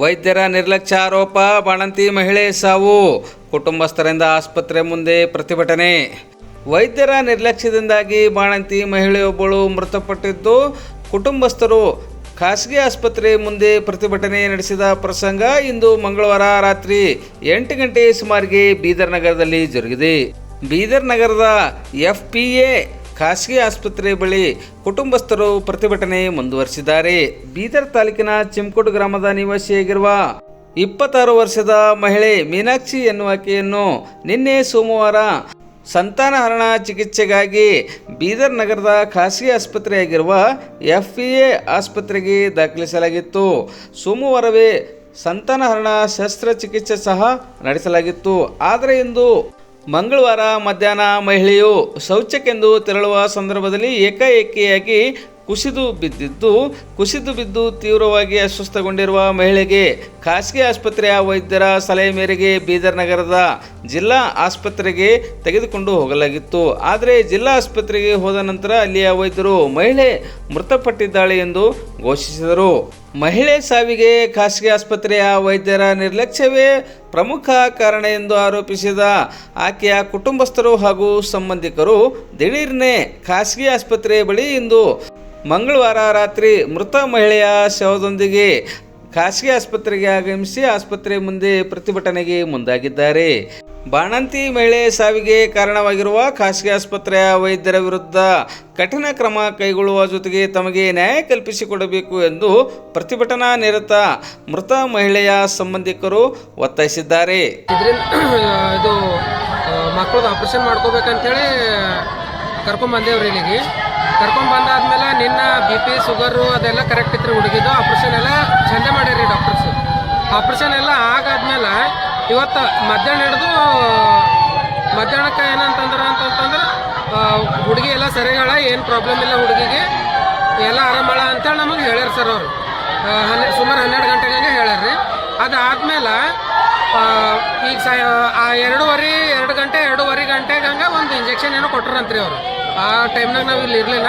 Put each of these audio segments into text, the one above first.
ವೈದ್ಯರ ನಿರ್ಲಕ್ಷ್ಯ ಆರೋಪ, ಬಾಣಂತಿ ಮಹಿಳೆ ಸಾವು, ಕುಟುಂಬಸ್ಥರಿಂದ ಆಸ್ಪತ್ರೆ ಮುಂದೆ ಪ್ರತಿಭಟನೆ. ವೈದ್ಯರ ನಿರ್ಲಕ್ಷ್ಯದಿಂದಾಗಿ ಬಾಣಂತಿ ಮಹಿಳೆಯೊಬ್ಬಳು ಮೃತಪಟ್ಟಿದ್ದು, ಕುಟುಂಬಸ್ಥರು ಖಾಸಗಿ ಆಸ್ಪತ್ರೆ ಮುಂದೆ ಪ್ರತಿಭಟನೆ ನಡೆಸಿದ ಪ್ರಸಂಗ ಇಂದು ಮಂಗಳವಾರ ರಾತ್ರಿ ಎಂಟು ಗಂಟೆ ಸುಮಾರಿಗೆ ಬೀದರ್ ನಗರದಲ್ಲಿ ಜರುಗಿದೆ. ಬೀದರ್ ನಗರದ ಎಫ್ ಪಿ ಎ ಖಾಸಗಿ ಆಸ್ಪತ್ರೆ ಬಳಿ ಕುಟುಂಬಸ್ಥರು ಪ್ರತಿಭಟನೆ ಮುಂದುವರಿಸಿದ್ದಾರೆ. ಬೀದರ್ ತಾಲೂಕಿನ ಚಿಮ್ಕೋಟ್ ಗ್ರಾಮದ ನಿವಾಸಿಯಾಗಿರುವ ಇಪ್ಪತ್ತಾರು ವರ್ಷದ ಮಹಿಳೆ ಮೀನಾಕ್ಷಿ ಎನ್ನುವಾಕೆಯನ್ನು ನಿನ್ನೆ ಸೋಮವಾರ ಸಂತಾನಹರಣ ಚಿಕಿತ್ಸೆಗಾಗಿ ಬೀದರ್ ನಗರದ ಖಾಸಗಿ ಆಸ್ಪತ್ರೆಯಾಗಿರುವ ಎಫ್ ಇ ಎ ಆಸ್ಪತ್ರೆಗೆ ದಾಖಲಿಸಲಾಗಿತ್ತು. ಸೋಮವಾರವೇ ಸಂತಾನಹರಣ ಶಸ್ತ್ರಚಿಕಿತ್ಸೆ ಸಹ ನಡೆಸಲಾಗಿತ್ತು. ಆದರೆ ಇಂದು ಮಂಗಳವಾರ ಮಧ್ಯಾಹ್ನ ಮಹಿಳೆಯು ಶೌಚಕ್ಕೆಂದು ತೆರಳುವ ಸಂದರ್ಭದಲ್ಲಿ ಏಕಾಏಕಿಯಾಗಿ ಕುಸಿದು ಬಿದ್ದಿದ್ದು, ಕುಸಿದು ಬಿದ್ದು ತೀವ್ರವಾಗಿ ಅಸ್ವಸ್ಥಗೊಂಡಿರುವ ಮಹಿಳೆಗೆ ಖಾಸಗಿ ಆಸ್ಪತ್ರೆಯ ವೈದ್ಯರ ಸಲಹೆ ಮೇರೆಗೆ ಬೀದರ್ ನಗರದ ಜಿಲ್ಲಾ ಆಸ್ಪತ್ರೆಗೆ ತೆಗೆದುಕೊಂಡು ಹೋಗಲಾಗಿತ್ತು. ಆದರೆ ಜಿಲ್ಲಾ ಆಸ್ಪತ್ರೆಗೆ ಹೋದ ನಂತರ ಅಲ್ಲಿಯ ವೈದ್ಯರು ಮಹಿಳೆ ಮೃತಪಟ್ಟಿದ್ದಾಳೆ ಎಂದು ಘೋಷಿಸಿದರು. ಮಹಿಳೆ ಸಾವಿಗೆ ಖಾಸಗಿ ಆಸ್ಪತ್ರೆಯ ವೈದ್ಯರ ನಿರ್ಲಕ್ಷ್ಯವೇ ಪ್ರಮುಖ ಕಾರಣ ಎಂದು ಆರೋಪಿಸಿದ ಆಕೆಯ ಕುಟುಂಬಸ್ಥರು ಹಾಗೂ ಸಂಬಂಧಿಕರು ದಿಢೀರ್ನೆ ಖಾಸಗಿ ಆಸ್ಪತ್ರೆ ಬಳಿ ಇಂದು ಮಂಗಳವಾರ ರಾತ್ರಿ ಮೃತ ಮಹಿಳೆಯ ಶವದೊಂದಿಗೆ ಖಾಸಗಿ ಆಸ್ಪತ್ರೆಗೆ ಆಗಮಿಸಿ ಆಸ್ಪತ್ರೆ ಮುಂದೆ ಪ್ರತಿಭಟನೆಗೆ ಮುಂದಾಗಿದ್ದಾರೆ. ಬಾಣಂತಿ ಮಹಿಳೆ ಸಾವಿಗೆ ಕಾರಣವಾಗಿರುವ ಖಾಸಗಿ ಆಸ್ಪತ್ರೆಯ ವೈದ್ಯರ ವಿರುದ್ಧ ಕಠಿಣ ಕ್ರಮ ಕೈಗೊಳ್ಳುವ ಜೊತೆಗೆ ತಮಗೆ ನ್ಯಾಯ ಕಲ್ಪಿಸಿಕೊಡಬೇಕು ಎಂದು ಪ್ರತಿಭಟನಾ ನಿರತ ಮೃತ ಮಹಿಳೆಯ ಸಂಬಂಧಿಕರು ಒತ್ತಾಯಿಸಿದ್ದಾರೆ. ಇದು ಮಕ್ಕಳದ್ದು ಆಪರೇಷನ್ ಮಾಡ್ಕೋಬೇಕಂತೇಳಿ ಕರ್ಕೊಂಬಂದೇವ್ರಿ ಇಲ್ಲಿಗೆ. ಕರ್ಕೊಂಬಂದಾದ್ಮೇಲೆ ನಿನ್ನ ಬಿ ಪಿ, ಶುಗರು ಅದೆಲ್ಲ ಕರೆಕ್ಟ್ ಇತ್ತು ಹುಡುಗಿದ್ದು ಆಪ್ರೇಷನ್ ಎಲ್ಲ ಚಂದ ಮಾಡ್ಯಾರಿ ಡಾಕ್ಟರ್ಸ್ ಆಪ್ರೇಷನ್ ಎಲ್ಲ ಆಗಾದ್ಮೇಲೆ ಇವತ್ತು ಮಧ್ಯಾಹ್ನ ಹಿಡಿದು, ಮಧ್ಯಾಹ್ನಕ್ಕೆ ಏನಂತಂದ್ರೆ ಅಂತಂತಂದ್ರೆ ಹುಡುಗಿ ಎಲ್ಲ ಸರಿಗಳ ಏನು ಪ್ರಾಬ್ಲಮ್ ಇಲ್ಲ ಹುಡುಗಿಗೆ. ಎಲ್ಲ ಆರಾಮಳ ಅಂತೇಳಿ ನಮಗೆ ಹೇಳ್ಯಾರ ಸರ್ ಅವರು. ಹನ್ನೆ, ಸುಮಾರು ಹನ್ನೆರಡು ಗಂಟೆಗೆ ಹೇಳ್ಯಾರ ಹೇಳ್ಯಾರ್ರಿ. ಅದಾದ್ಮೇಲೆ ಈಗ ಸಾಯ ಎರಡೂವರೆ, ಎರಡು ಗಂಟೆ, ಎರಡೂವರೆ ಗಂಟೆಗೆ ಹಂಗೆ ಒಂದು ಇಂಜೆಕ್ಷನ್ ಏನೋ ಕೊಟ್ಟರಂತ್ರಿ ಅವರು. ಆ ಟೈಮ್ನಾಗ ನಾವು ಇಲ್ಲಿ ಇರಲಿಲ್ಲ.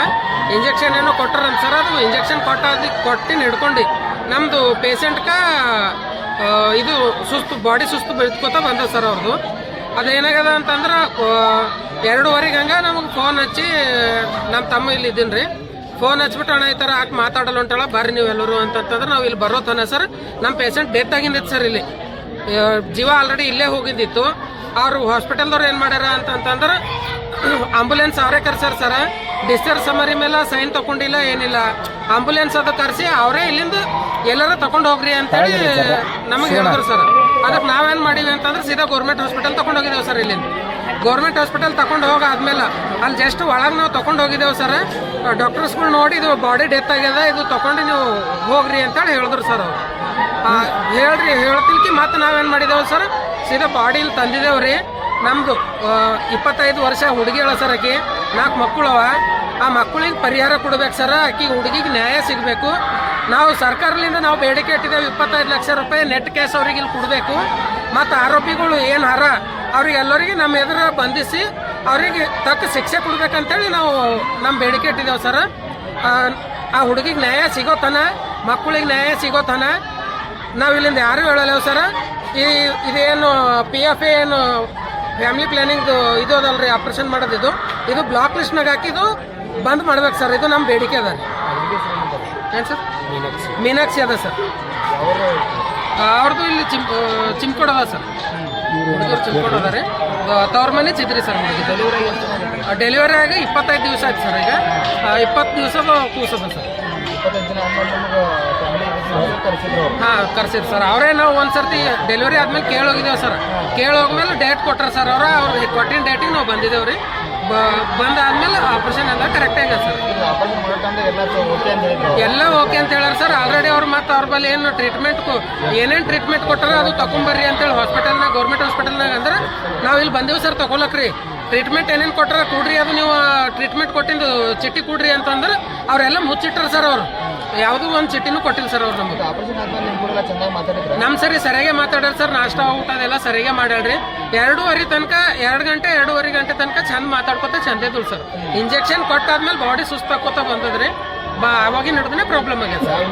ಇಂಜೆಕ್ಷನ್ ಏನೋ ಕೊಟ್ಟರಂತ ಸರ್, ಅದು ಇಂಜೆಕ್ಷನ್ ಕೊಟ್ಟಾದ ಕೊಟ್ಟು ಹಿಡ್ಕೊಂಡು. ನಮ್ಮದು ಪೇಷಂಟ್ಗೆ ಇದು ಸುಸ್ತು ಬಾಡಿ ಸುಸ್ತು ಬೆಳೆದ್ಕೋತ ಬಂದ ಸರ್ ಅವ್ರದ್ದು ಅದೇನಾಗ್ಯದ ಅಂತಂದ್ರೆ ಎರಡೂವರೆಗೆ ಹಂಗೆ ನಮಗೆ ಫೋನ್ ಹಚ್ಚಿ ನಮ್ಮ ತಮ್ಮ ಇಲ್ಲಿ ಇದ್ದೀನಿ ರೀ. ಫೋನ್ ಹಚ್ಬಿಟ್ಟು, ಅಣ್ಣ, ಈ ಥರ ಹಾಕಿ, ಮಾತಾಡಲ್ಲ ನೀವು ಬರ್ರಿ ನೀವೆಲ್ಲರೂ ಅಂತಂತಂದ್ರೆ ನಾವು ಇಲ್ಲಿ ಬರೋ ತನ ಸರ್ ನಮ್ಮ ಪೇಷಂಟ್ ಡೆತ್ ಆಗಿಂದಿತ್ತು ಸರ್ ಇಲ್ಲಿ. ಜೀವ ಆಲ್ರೆಡಿ ಇಲ್ಲೇ ಹೋಗಿದ್ದಿತ್ತು. ಅವರು ಹಾಸ್ಪಿಟಲ್ದವ್ರು ಏನು ಮಾಡ್ಯಾರ ಅಂತಂತಂದ್ರೆ ಆಂಬುಲೆನ್ಸ್ ಅವರೇ ಕರ್ಸ್ಯಾರ ಸರ ಡಿಸ್ಚಾರ್ಜ್ ಸಮರಿ ಮೇಲೆ ಸೈನ್ ತಗೊಂಡಿಲ್ಲ ಏನಿಲ್ಲ. ಆಂಬುಲೆನ್ಸ್ ಅದು ಕರೆಸಿ ಅವರೇ ಇಲ್ಲಿಂದ ಎಲ್ಲರ ತಗೊಂಡು ಹೋಗ್ರಿ ಅಂತೇಳಿ ನಮಗೆ ಹೇಳಿದ್ರು ಸರ್ ಅದಕ್ಕೆ ನಾವೇನು ಮಾಡೀವಿ ಅಂತಂದ್ರೆ ಸೀದಾ ಗೌರ್ಮೆಂಟ್ ಹಾಸ್ಪಿಟಲ್ ತಗೊಂಡು ಹೋಗಿದ್ದೇವೆ ಸರ್ ಇಲ್ಲಿಂದ. ಗೌರ್ಮೆಂಟ್ ಹಾಸ್ಪಿಟಲ್ ತಗೊಂಡು ಹೋಗಾದ್ಮೇಲೆ ಅಲ್ಲಿ ಜಸ್ಟ್ ಒಳಗೆ ನಾವು ತಗೊಂಡು ಹೋಗಿದ್ದೇವೆ ಸರ್ ಡಾಕ್ಟರ್ಸ್ಗಳು ನೋಡಿ ಇದು ಬಾಡಿ ಡೆತ್ ಆಗ್ಯದ ಇದು ತಗೊಂಡು ನೀವು ಹೋಗ್ರಿ ಅಂತೇಳಿ ಹೇಳಿದ್ರು ಸರ್ ಅವರು. ಹೇಳ್ರಿ ಹೇಳ್ತಿಲ್ಕಿ ಮತ್ತೆ ನಾವೇನು ಮಾಡಿದ್ದೇವೆ ಸರ್ ಸೀದಾ ಬಾಡಿಲಿ ತಂದಿದ್ದೇವೆ ರೀ. ನಮ್ಮದು ಇಪ್ಪತ್ತೈದು ವರ್ಷ ಹುಡುಗಿ ಅಳ ಸರ್ ಆಕಿ. ನಾಲ್ಕು ಮಕ್ಕಳು ಅವ ಆ ಮಕ್ಕಳಿಗೆ ಪರಿಹಾರ ಕೊಡ್ಬೇಕು ಸರ್. ಆಕಿಗೆ ಹುಡುಗಿಗೆ ನ್ಯಾಯ ಸಿಗಬೇಕು. ನಾವು ಸರ್ಕಾರದಿಂದ ನಾವು ಬೇಡಿಕೆ ಇಟ್ಟಿದ್ದೇವೆ ಇಪ್ಪತ್ತೈದು ಲಕ್ಷ ರೂಪಾಯಿ ನೆಟ್ ಕ್ಯಾಶ್ ಅವ್ರಿಗೆ ಇಲ್ಲಿ ಕೊಡಬೇಕು. ಮತ್ತು ಆರೋಪಿಗಳು ಏನು ಹರ? ಅವ್ರಿಗೆಲ್ಲರಿಗೆ ನಮ್ಮ ಎದುರು ಬಂಧಿಸಿ ಅವರಿಗೆ ತಕ್ಕ ಶಿಕ್ಷೆ ಕೊಡ್ಬೇಕಂತೇಳಿ ನಾವು ನಮ್ಮ ಬೇಡಿಕೆ ಇಟ್ಟಿದ್ದೇವೆ ಸರ್. ಆ, ಹುಡುಗಿಗೆ ನ್ಯಾಯ ಸಿಗೋತನ ಮಕ್ಕಳಿಗೆ ನ್ಯಾಯ ಸಿಗೋ ಸಿಗೋತನ ನಾವು ಇಲ್ಲಿಂದ ಯಾರು ಹೇಳಲ್ಲ ಸರ್. ಈ ಇದೇನು ಪಿ ಎಫ್ ಏನು ಫ್ಯಾಮಿಲಿ ಪ್ಲಾನಿಂಗ್ ಇದು ಅದಲ್ರಿ ಆಪ್ರೇಷನ್ ಮಾಡೋದಿದು ಇದು. ಬ್ಲಾಕ್ ಲಿಸ್ಟ್ನಾಗ ಹಾಕಿದ್ದು ಬಂದ್ ಮಾಡ್ಬೇಕು ಸರ್. ಇದು ನಮ್ಮ ಬೇಡಿಕೆ ಅದ ರೀ. ಏನು ಸರ್? ಮೀನಾಕ್ಷಿ ಅದ ಸರ್. ಅವ್ರದ್ದು ಇಲ್ಲಿ ಚಿಮ್ ಚಿಮ್ಕೋಡ್ ಸರ್. ಹುಡುಗರು ಚಿಮ್ಕೋಡ್ ಅದ ರೀ. ತವ್ರ ಮನೆ ಚಿದ್ರಿ ಸರ್ ಡೆಲಿವರಿ ಆಗಿ ಇಪ್ಪತ್ತೈದು ದಿವಸ ಆಯ್ತು ಸರ್ ಈಗ. ಇಪ್ಪತ್ತು ದಿವಸದ ಕೂಸದ ಸರ್. ಹಾ ಕರ್ಸಿದ್ರು ಸರ್. ಅವರೇ ನಾವು ಒಂದ್ಸರ್ತಿ ಡೆಲಿವರಿ ಆದ್ಮೇಲೆ ಕೇಳೋಗಿದ್ದೇವೆ ಸರ್. ಕೇಳೋಗ್ಮೇಲೆ ಡೇಟ್ ಕೊಟ್ಟರು ಸರ್ ಅವ್ರ. ಅವ್ರು ಕೊಟ್ಟಿನ ಡೇಟಿಗೆ ನಾವು ಬಂದಿದ್ದೇವೆ ರೀ. ಬಂದಾದ್ಮೇಲೆ ಆಪರೇಷನ್ ಎಲ್ಲ ಕರೆಕ್ಟ್ ಆಗಿದೆ ಸರ್. ಎಲ್ಲ ಓಕೆ ಅಂತ ಹೇಳಾರ ಸರ್. ಆಲ್ರೆಡಿ ಅವ್ರು ಮತ್ತೆ ಅವ್ರ ಬಳಿ ಏನು ಟ್ರೀಟ್ಮೆಂಟ್ ಏನೇನು ಟ್ರೀಟ್ಮೆಂಟ್ ಕೊಟ್ಟಾರ ಅದು ತಗೊಂಬರ್ರಿ ಅಂತೇಳಿ ಹಾಸ್ಪಿಟಲ್ನಾಗ ಗೌರ್ಮೆಂಟ್ ಹಾಸ್ಪಿಟಲ್ನಾಗ ಅಂದ್ರೆ ನಾವು ಇಲ್ಲಿ ಬಂದೀವಿ ಸರ್ ತಗೊಳಕ್ರಿ ಟ್ರೀಟ್ಮೆಂಟ್ ಏನೇನು ಕೊಟ್ಟಾರ ಕೊಡ್ರಿ ಅದು ನೀವು ಟ್ರೀಟ್ಮೆಂಟ್ ಕೊಟ್ಟಿದ್ದು ಚಿಟ್ಟಿ ಕೊಡ್ರಿ ಅಂತಂದ್ರೆ ಅವರೆಲ್ಲ ಮುಚ್ಚಿಟ್ರ ಸರ್ ಅವ್ರು. ಯಾವುದೂ ಒಂದು ಚಿಟ್ಟಿನೂ ಕೊಟ್ಟಿಲ್ಲ ಸರ್ ಅವ್ರು ನಮಗೆ. ನಮ್ಮ ಸರಿ ಸರಿಯಾಗಿ ಮಾತಾಡ್ರಿ ಸರ್ ನಾಷ್ಟ ಊಟ ಅದೆಲ್ಲ ಸರಿಯಾಗಿ ಮಾಡ್ಯಾಳ್ರಿ ಎರಡೂವರೆ ತನಕ ಎರಡು ಗಂಟೆ ಎರಡೂವರೆ ಗಂಟೆ ತನಕ ಚಂದ ಮಾತಾಡ್ಕೊತ ಚಂದ ಇದ್ರು ಸರ್. ಇಂಜೆಕ್ಷನ್ ಕೊಟ್ಟಾದ್ಮೇಲೆ ಬಾಡಿ ಸುಸ್ತಾಕೋತ ಬಂದದ್ರಿ. ಬಾ ಅವಾಗಿನ ಹಿಡಿದ್ರೆ ಪ್ರಾಬ್ಲಮ್ ಆಗ್ಯದ ಸರ್.